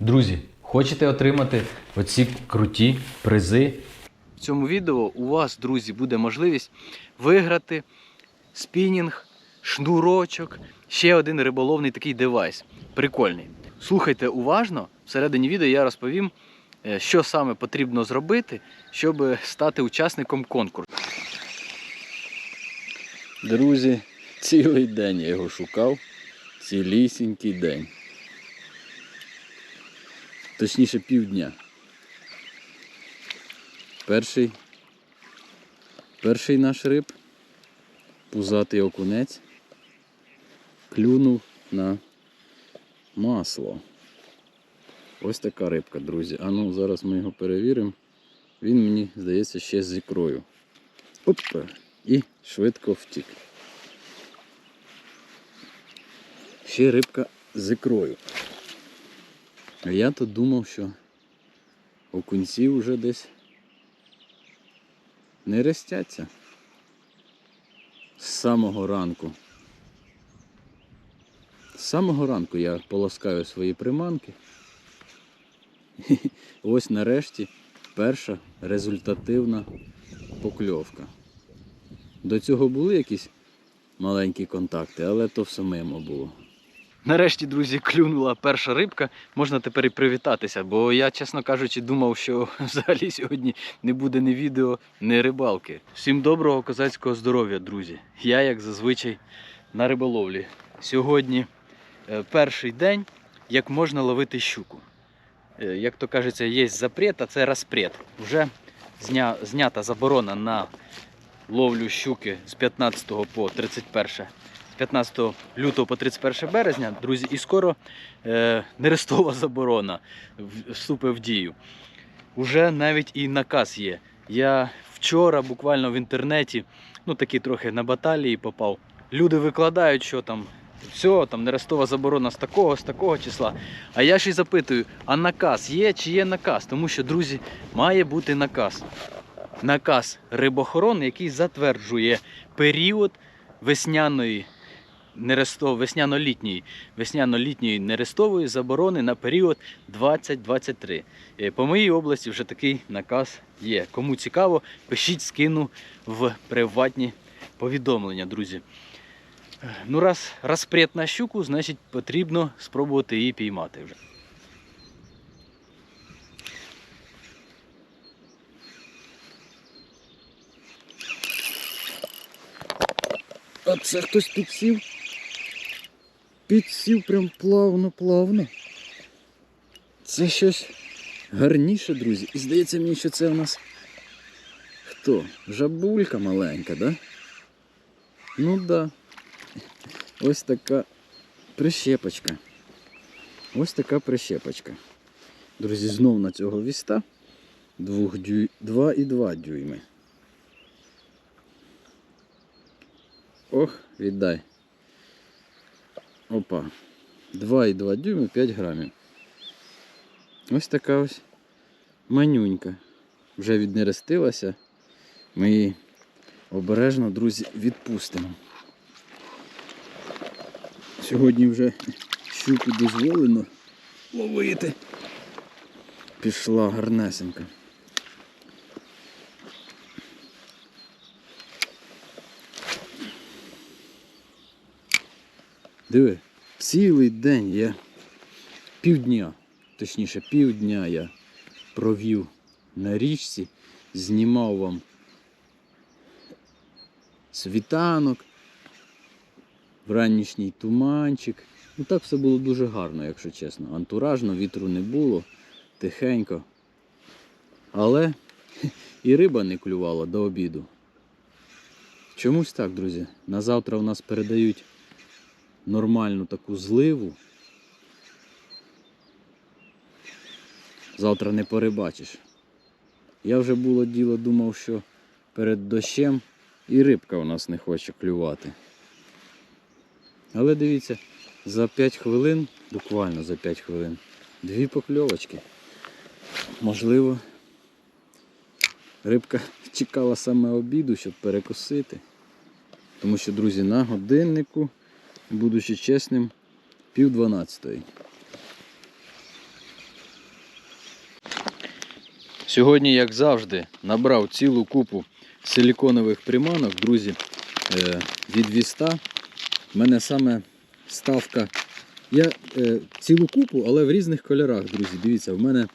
Друзі, хочете отримати оці круті призи? В цьому відео у вас, друзі, буде можливість виграти спінінг, шнурочок, ще один риболовний такий девайс. Прикольний. Слухайте уважно. Всередині відео я розповім, е, що саме потрібно зробити, щоб стати учасником конкурсу. Друзі, цілий день я його шукав. Цілісінький день. Точніше півдня. Перший, перший наш риб, пузатий окунець, клюнув на масло. Ось така рибка, друзі. А ну зараз ми його перевіримо. Він мені здається ще з ікрою. Опа! І швидко втік. Ще рибка з ікрою. А я то думав, що окунці вже десь не рестяться з самого ранку. З самого ранку я полоскаю свої приманки. І ось нарешті перша результативна покльовка. До цього були якісь маленькі контакти, але то все мимо було. Нарешті, друзі, клюнула перша рибка. Можна тепер і привітатися, бо я, чесно кажучи, думав, що взагалі сьогодні не буде ні відео, ні рибалки. Всім доброго козацького здоров'я, друзі. Я, як зазвичай, на риболовлі. Сьогодні е, перший день, як можна ловити щуку. Е, Як то кажеться, є запрет, а це розпрет. Вже знята заборона на ловлю щуки з 15 по 31 з 15 лютого по 31 березня, друзі, і скоро е, нерестова заборона вступить в дію. Уже навіть і наказ є. Я вчора буквально в інтернеті, ну такий трохи на баталії попав. Люди викладають, що там все, там нерестова заборона з такого, з такого числа. А я ще й запитую: а наказ є чи є наказ? Тому що, друзі, має бути наказ. Наказ рибохорони, який затверджує період весняної весняно-літньої, весняно-літньої нерестової заборони на період 2023. Е, По моїй області вже такий наказ є. Кому цікаво, пишіть, скину в приватні повідомлення, друзі. Е, Ну, раз розпрет на щуку, значить потрібно спробувати її піймати вже. А це хтось підсів? Підсів прям плавно-плавно. Це щось гарніше, друзі. І здається мені, що це у нас хто? Жабулька маленька, да? Ну да. Ось така прищепочка. Ось така прищепочка. Друзі, знов на цього віста. 2 дю... 2,2 дюйми. Ох, віддай. Опа. 2,2 дюйми 5 грамів. Ось така ось манюнька. Вже віднерестилася. Ми її обережно, друзі, відпустимо. Сьогодні вже щуку дозволено ловити. Пішла гарнесенька. Диви, цілий день я півдня, точніше півдня я провів на річці, знімав вам світанок, вранішній туманчик. Ну так все було дуже гарно, якщо чесно. Антуражно, вітру не було, тихенько. Але і риба не клювала до обіду. Чомусь так, друзі. На завтра у нас передають нормальну таку зливу. Завтра не порибачиш. Я вже було діло думав, що перед дощем і рибка у нас не хоче клювати. Але дивіться, за 5 хвилин, буквально за 5 хвилин, дві покльовочки. Можливо, рибка чекала саме обіду, щоб перекусити. Тому що, друзі, на годиннику, будучи чесним, пів дванадцятої. Сьогодні, як завжди, набрав цілу купу силіконових приманок, друзі, е, від Віста. У мене саме ставка. Я е, цілу купу, але в різних кольорах, друзі. Дивіться, в мене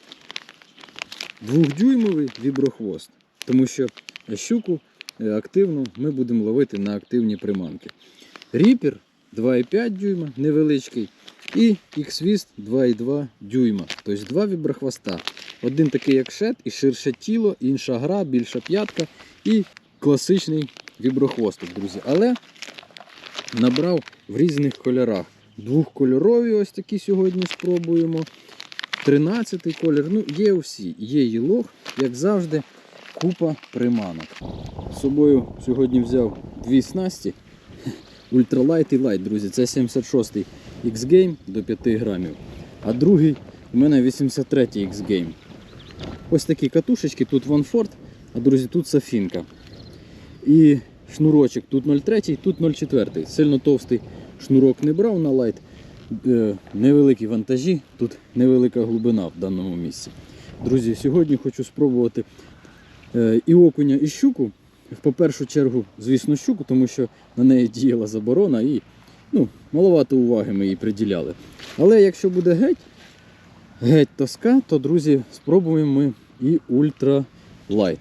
двохдюймовий віброхвост. Тому що щуку е, активну ми будемо ловити на активні приманки. Ріпер 2,5 дюйма, невеличкий. І X-Wist 2,2 дюйма. Тобто два віброхвоста. Один такий як шет і ширше тіло, інша гра, більша п'ятка і класичний віброхвостик, друзі. Але набрав в різних кольорах. Двохкольорові ось такі сьогодні спробуємо. 13 колір. Ну, є всі. Є їлох, як завжди, купа приманок. З собою сьогодні взяв дві снасті. Ультралайт і лайт, друзі. Це 76-й X-Game до 5 грамів. А другий у мене 83-й X-Game. Ось такі катушечки, тут Ванфорд, а друзі, тут Сафінка. І шнурочок тут 0,3, тут 0,4. Сильно товстий шнурок не брав на лайт. Е, Невеликі вантажі, тут невелика глибина в даному місці. Друзі, сьогодні хочу спробувати е, і окуня, і щуку. В першу чергу, звісно, щуку, тому що на неї діяла заборона і ну, маловато уваги ми їй приділяли. Але якщо буде геть, геть тоска, то, друзі, спробуємо ми і ультра лайт.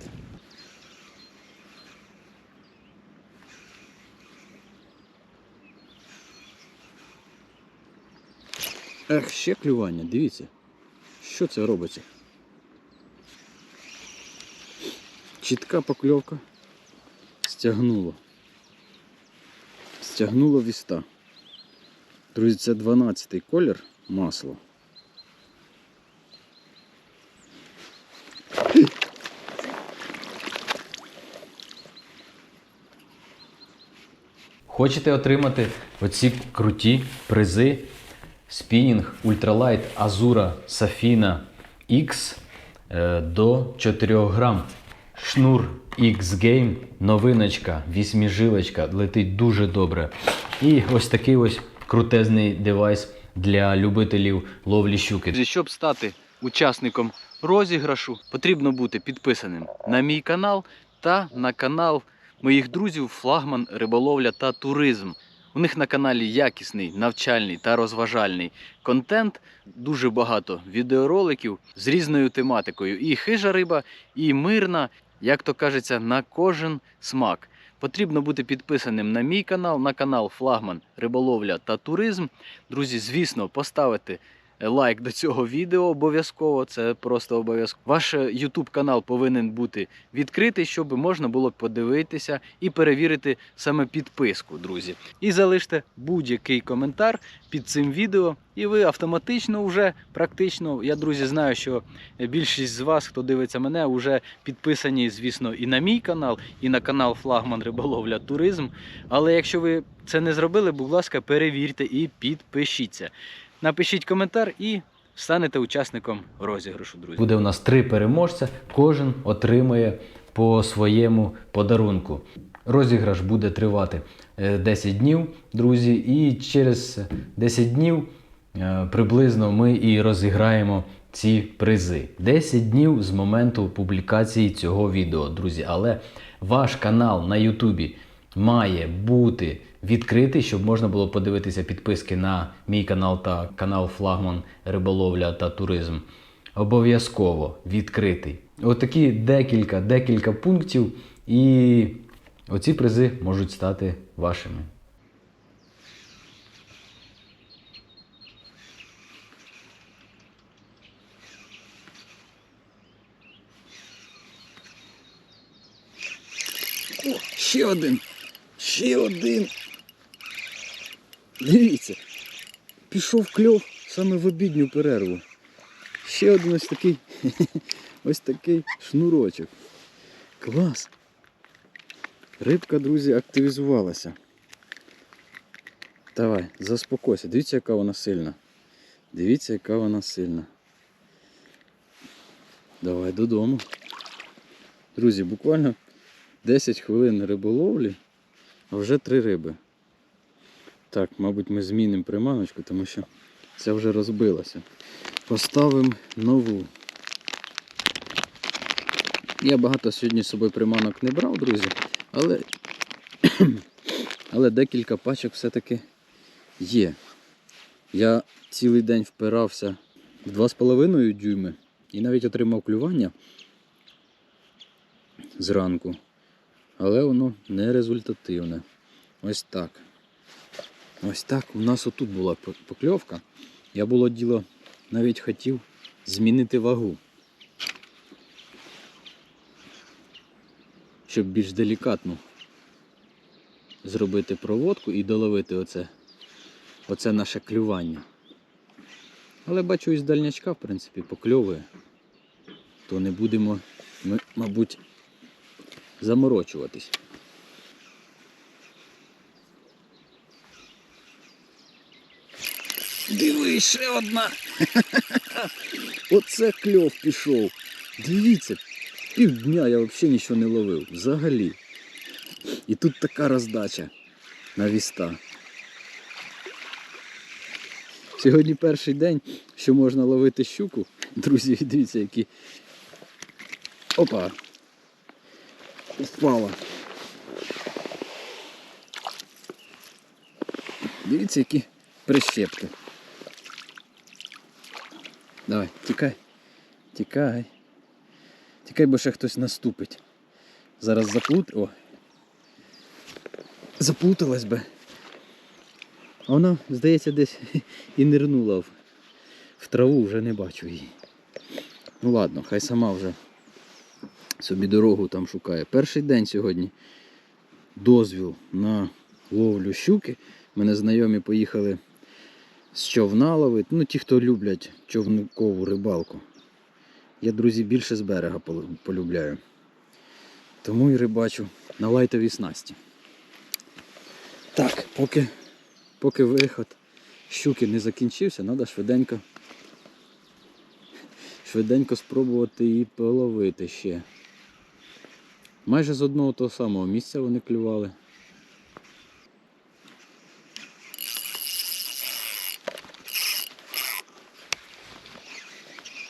Ех, ще клювання, дивіться. Що це робиться? Чітка покльовка. Стягнуло. Стягнуло віста. Друзі, це 12-й колір масло. Хочете отримати оці круті призи спінінг Ультралайт Азура Safina X е, до 4 грам. Шнур X Game, новиночка, вісьміжилочка, летить дуже добре. І ось такий ось крутезний девайс для любителів ловлі щуки. Щоб стати учасником розіграшу, потрібно бути підписаним на мій канал та на канал моїх друзів Флагман Риболовля та Туризм. У них на каналі якісний, навчальний та розважальний контент. Дуже багато відеороликів з різною тематикою. І хижа риба, і мирна, як то кажеться, на кожен смак. Потрібно бути підписаним на мій канал, на канал Флагман Риболовля та Туризм. Друзі, звісно, поставити лайк до цього відео обов'язково. Це просто обов'язково. Ваш YouTube канал повинен бути відкритий, щоб можна було подивитися і перевірити саме підписку, друзі. І залиште будь-який коментар під цим відео, і ви автоматично вже практично. Я друзі знаю, що більшість з вас, хто дивиться мене, вже підписані, звісно, і на мій канал, і на канал Флагман Риболовля Туризм. Але якщо ви це не зробили, будь ласка, перевірте і підпишіться. Напишіть коментар і станете учасником розіграшу, друзі. Буде у нас три переможця, кожен отримає по своєму подарунку. Розіграш буде тривати е, 10 днів, друзі, і через 10 днів е, приблизно ми і розіграємо ці призи. 10 днів з моменту публікації цього відео, друзі. Але ваш канал на Ютубі має бути відкритий, щоб можна було подивитися підписки на мій канал та канал Флагман Риболовля та Туризм. Обов'язково відкритий. Отакі декілька, декілька пунктів, і оці призи можуть стати вашими. Ще один. Ще один. Дивіться. Пішов кльов саме в обідню перерву. Ще один ось такий. Ось такий шнурочок. Клас. Рибка, друзі, активізувалася. Давай, заспокойся. Дивіться, яка вона сильна. Дивіться, яка вона сильна. Давай додому. Друзі, буквально 10 хвилин риболовлі, а вже три риби. Так, мабуть, ми змінимо приманочку, тому що ця вже розбилася. Поставимо нову. Я багато сьогодні з собою приманок не брав, друзі, але, але декілька пачок все-таки є. Я цілий день впирався в 2,5 дюйми і навіть отримав клювання зранку. Але воно не результативне. Ось так. Ось так. У нас отут була покльовка. Я було діло навіть хотів змінити вагу. Щоб більш делікатно зробити проводку і доловити оце, оце наше клювання. Але бачу із дальнячка, в принципі, покльовує. То не будемо, ми, мабуть, заморочуватись. Диви, ще одна. Оце кльов пішов. Дивіться, півдня я взагалі нічого не ловив. Взагалі. І тут така роздача на віста. Сьогодні перший день, що можна ловити щуку. Друзі, дивіться, які. Опа! Впала. Дивіться, які прищепки. Давай, тікай. Тікай. Тікай, бо ще хтось наступить. Зараз заплут. О. Заплуталась би. А вона, здається, десь і нирнула в траву, вже не бачу її. Ну ладно, хай сама вже собі дорогу там шукає. Перший день сьогодні дозвіл на ловлю щуки. Мене знайомі поїхали з човна ловити. Ну, ті, хто люблять човникову рибалку. Я, друзі, більше з берега полюбляю. Тому і рибачу на лайтовій снасті. Так, поки, поки виход щуки не закінчився, треба швиденько, швиденько спробувати її половити ще. Майже з одного того самого місця вони клювали.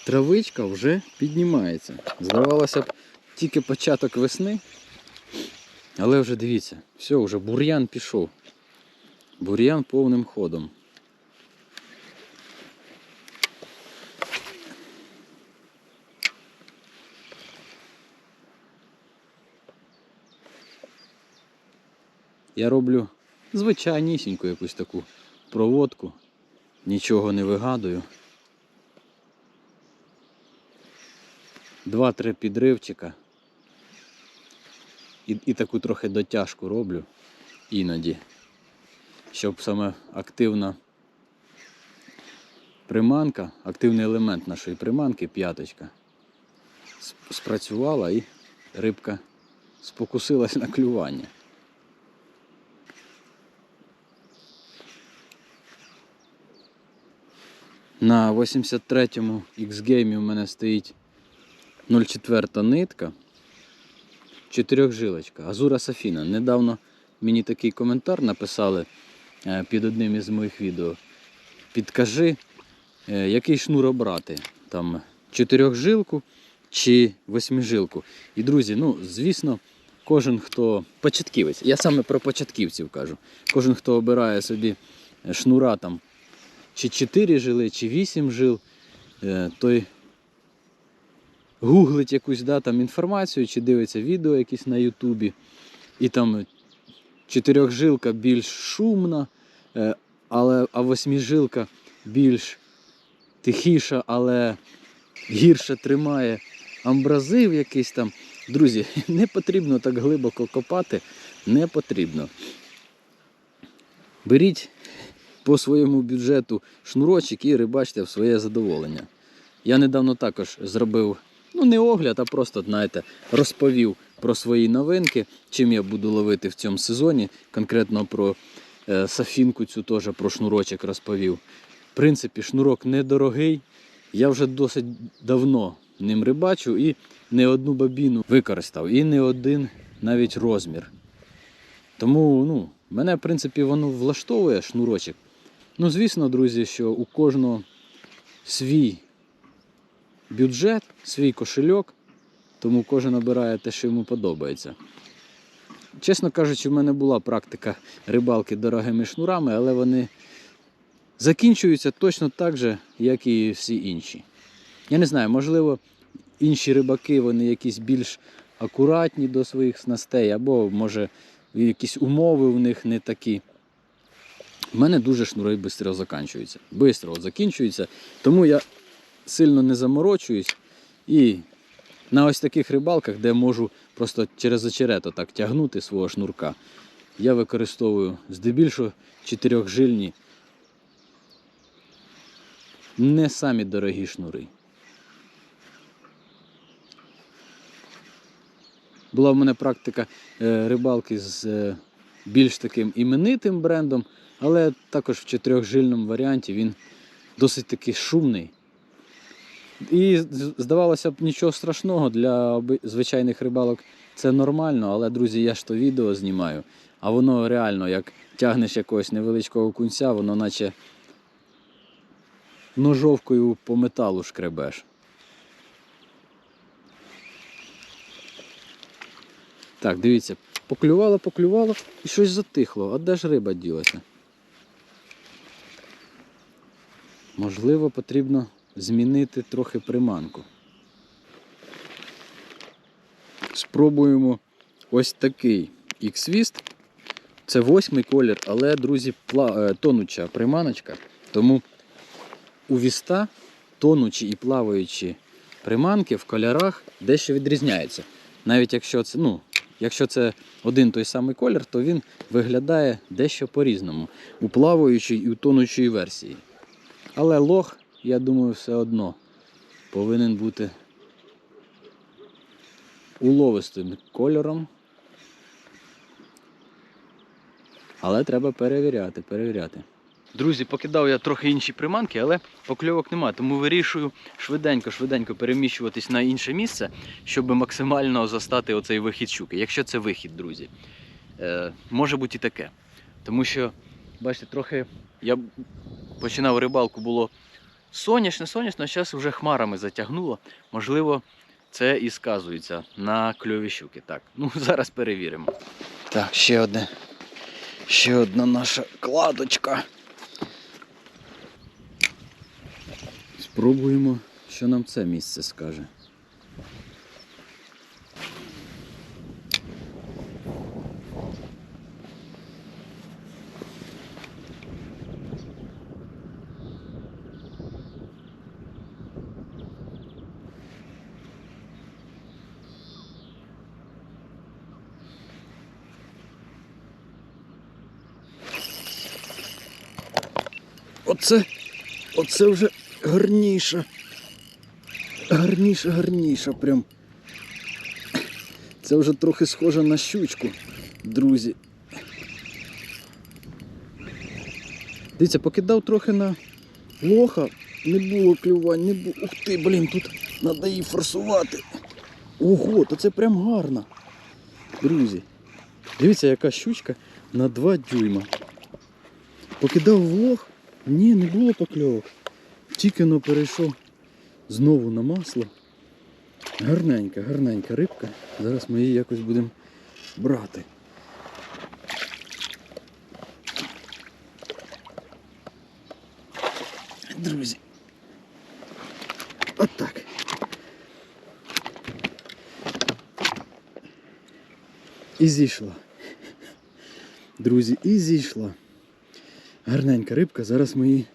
Травичка вже піднімається. Здавалося б, тільки початок весни. Але вже дивіться, все, вже бур'ян пішов. Бур'ян повним ходом. Я роблю звичайнісіньку якусь таку проводку. Нічого не вигадую. Два-три підривчика. І, і таку трохи дотяжку роблю іноді. Щоб саме активна приманка, активний елемент нашої приманки, п'яточка, спрацювала і рибка спокусилась на клювання. На 83-му X-Game у мене стоїть 0,4 нитка, чотирьохжилочка, Азура Сафіна. Недавно мені такий коментар написали е, під одним із моїх відео. Підкажи, е, який шнур обрати, там чотирьохжилку чи восьмижилку. І друзі, ну звісно, кожен хто початківець, я саме про початківців кажу. Кожен, хто обирає собі шнура там чи 4 жили, чи 8 жил, е, той гуглить якусь да, там інформацію, чи дивиться відео якісь на Ютубі, і там чотирьохжилка більш шумна, е, але, а восьмижилка більш тихіша, але гірше тримає амбразив якийсь там. Друзі, не потрібно так глибоко копати, не потрібно. Беріть по своєму бюджету шнурочок і рибачте в своє задоволення. Я недавно також зробив, ну не огляд, а просто, знаєте, розповів про свої новинки, чим я буду ловити в цьому сезоні. Конкретно про е, сафінку цю теж про шнурочок розповів. В принципі, шнурок недорогий. Я вже досить давно ним рибачу і не одну бабіну використав, і не один навіть розмір. Тому ну, мене, в принципі, воно влаштовує шнурочок. Ну, звісно, друзі, що у кожного свій бюджет, свій кошельок. тому кожен обирає те, що йому подобається. Чесно кажучи, в мене була практика рибалки дорогими шнурами, але вони закінчуються точно так же, як і всі інші. Я не знаю, можливо, інші рибаки вони якісь більш акуратні до своїх снастей, або може якісь умови у них не такі. У мене дуже шнури швидко закінчуються. Бистро закінчуються. Тому я сильно не заморочуюсь. І на ось таких рибалках, де можу просто через очерет так тягнути свого шнурка, я використовую здебільшого чотирьохжильні, не самі дорогі шнури. Була в мене практика е, рибалки з е, більш таким іменитим брендом, але також в чотирьохжильному варіанті він досить таки шумний. І здавалося б, нічого страшного для звичайних рибалок це нормально, але, друзі, я ж то відео знімаю, а воно реально, як тягнеш якогось невеличкого кунця, воно наче ножовкою по металу шкребеш. Так, дивіться, поклювало, поклювало і щось затихло. А де ж риба ділася? Можливо, потрібно змінити трохи приманку. Спробуємо ось такий X-Wist. Це восьмий колір, але, друзі, е, тонуча приманочка. Тому у віста тонучі і плаваючі приманки в кольорах дещо відрізняються. Навіть якщо це, ну, якщо це один той самий колір, то він виглядає дещо по-різному у плаваючій і у тонучій версії. Але лох, я думаю, все одно повинен бути уловистим кольором. Але треба перевіряти, перевіряти. Друзі, покидав я трохи інші приманки, але покльовок немає, тому вирішую швиденько-швиденько переміщуватись на інше місце, щоб максимально застати оцей вихід щуки. Якщо це вихід, друзі. Е, може бути і таке. Тому що, бачите, трохи я починав рибалку, було сонячно, сонячно, а зараз вже хмарами затягнуло. Можливо, це і сказується на кльові щуки. Так, ну зараз перевіримо. Так, ще одне. Ще одна наша кладочка. Спробуємо, що нам це місце скаже. Оце, оце вже гарніша. Гарніша, гарніша прям. Це вже трохи схоже на щучку, друзі. Дивіться, покидав трохи на лоха, не було клювань, не було. Ух ти, блін, тут треба її форсувати. Ого, то це прям гарно. Друзі. Дивіться, яка щучка на 2 дюйма. Покидав в лох, ні, не було покльовок. Тільки но перейшов знову на масло. Гарненька, гарненька рибка. Зараз ми її якось будемо брати. Друзі. Отак. І зійшла. Друзі, і зійшла. Гарненька рибка, зараз ми її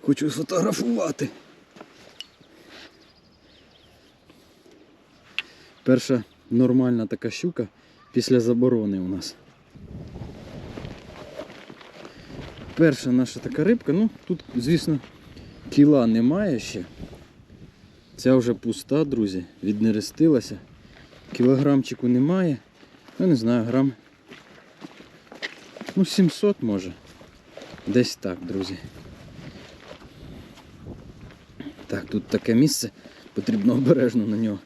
хочу сфотографувати. Перша нормальна така щука після заборони у нас. Перша наша така рибка, ну тут, звісно, кіла немає ще. Ця вже пуста, друзі, віднерестилася. Кілограмчику немає. Ну не знаю, грам. Ну 700 може. Десь так, друзі. Так, тут таке місце, потрібно обережно на нього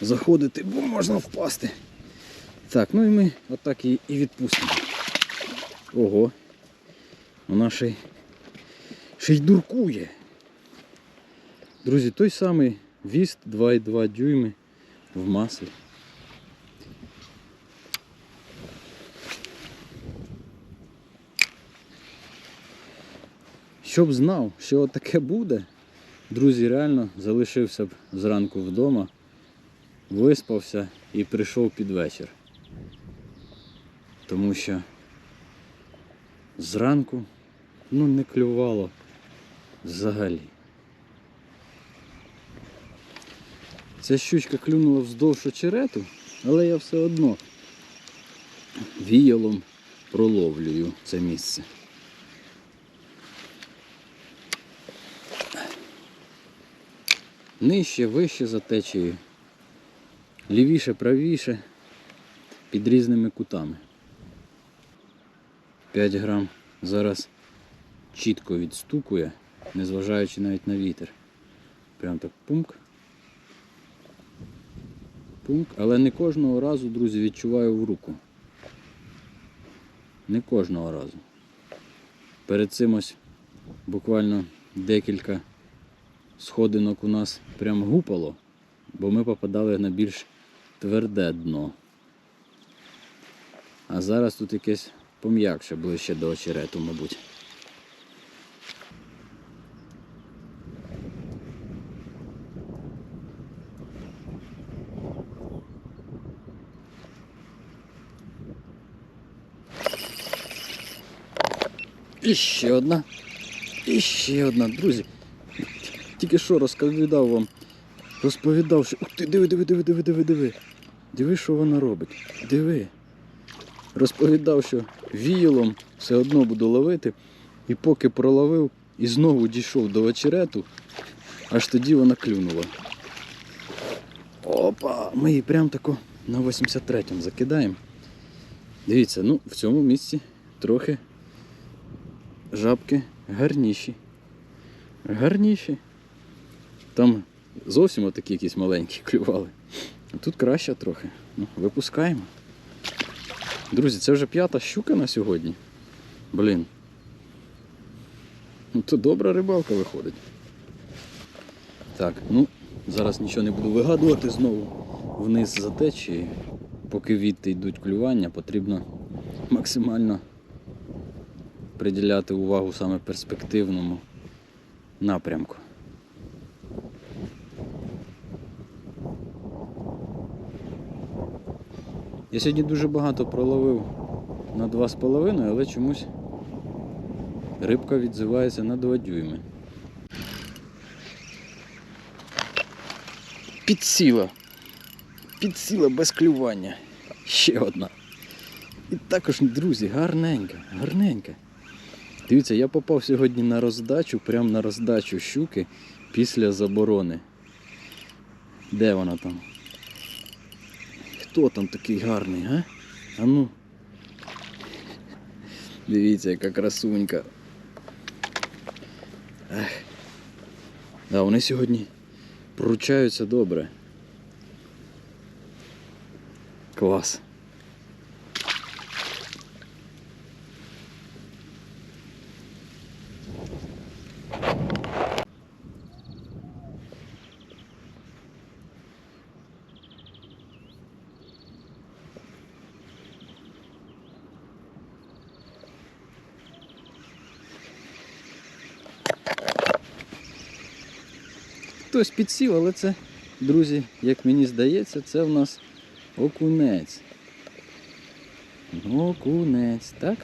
заходити, бо можна впасти. Так, ну і ми отак і, і відпустимо. Ого. Вона ще й, ще й дуркує. Друзі, той самий віст 2,2 дюйми. в маслі. Щоб знав, що таке буде, друзі, реально залишився б зранку вдома, виспався і прийшов під вечір. Тому що зранку ну, не клювало взагалі. Ця щучка клюнула вздовж очерету, але я все одно віялом проловлюю це місце. Нижче, вище за течією, лівіше, правіше, під різними кутами. 5 грам зараз чітко відстукує, незважаючи навіть на вітер. Прям так пумк. Пумк. Але не кожного разу, друзі, відчуваю в руку. Не кожного разу. Перед цим ось буквально декілька сходинок у нас прям гупало, бо ми попадали на більш тверде дно. А зараз тут якесь пом'якше ближче до очерету, мабуть. І ще одна. І ще одна, друзі. Тільки що розповідав вам. Розповідав, що. Ух ти, диви, диви, диви, диви, диви, диви. Диви, що вона робить. Диви. Розповідав, що віялом все одно буду ловити. І поки проловив і знову дійшов до очерету, аж тоді вона клюнула. Опа! Ми її прям тако на 83-м закидаємо. Дивіться, ну в цьому місці трохи жабки гарніші. Гарніші. Там зовсім отакі якісь маленькі клювали. А тут краще трохи. Ну, випускаємо. Друзі, це вже п'ята щука на сьогодні. Блін. Ну то добра рибалка виходить. Так, ну, зараз нічого не буду вигадувати знову вниз за течією. Поки відти йдуть клювання, потрібно максимально приділяти увагу саме перспективному напрямку. Я сьогодні дуже багато проловив на 2,5, але чомусь рибка відзивається на 2 дюйми. Підсіла. Підсіла без клювання. Ще одна. І також, друзі, гарненька, гарненька. Дивіться, я попав сьогодні на роздачу, прямо на роздачу щуки після заборони. Де вона там? Хто там такий гарний, га? А ну. Дивіться, яка красунька. Ех. Да, вони сьогодні пручаються добре. Клас. Хтось підсів, але це, друзі, як мені здається, це в нас окунець. Окунець, так?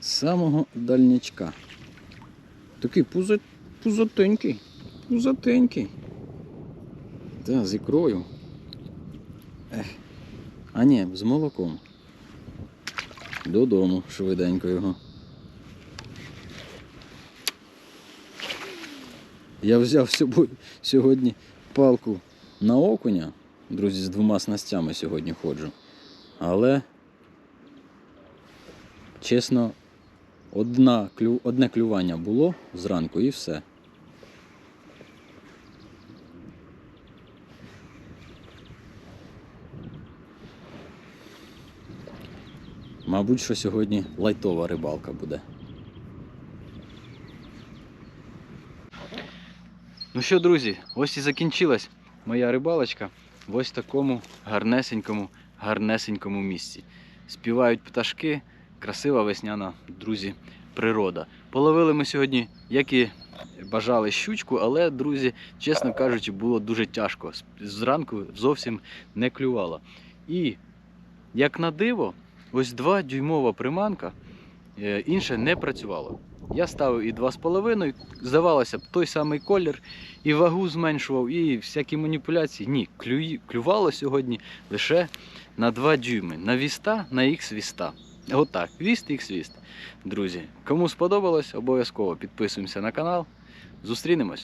З самого дальнячка. Такий пузо... пузатенький. Пузатенький. Та, з ікрою. Ех. А ні, з молоком. Додому швиденько його. Я взяв сьогодні палку на окуня. Друзі, з двома снастями сьогодні ходжу. Але, чесно, одна, одне клювання було зранку і все. Мабуть, що сьогодні лайтова рибалка буде. Ну що, друзі, ось і закінчилась моя рибалочка в ось такому гарнесенькому, гарнесенькому місці. Співають пташки, красива весняна, друзі, природа. Половили ми сьогодні, як і бажали щучку, але, друзі, чесно кажучи, було дуже тяжко. Зранку зовсім не клювало. І, як на диво, ось 2 дюймова приманка, е, інше не працювало. Я ставив і 2,5, здавалося б, той самий колір, і вагу зменшував, і всякі маніпуляції. Ні, клювало сьогодні лише на 2 дюйми. На віста, на ікс віста. Отак, віст, ікс віст. Друзі, кому сподобалось, обов'язково підписуємося на канал. Зустрінемось!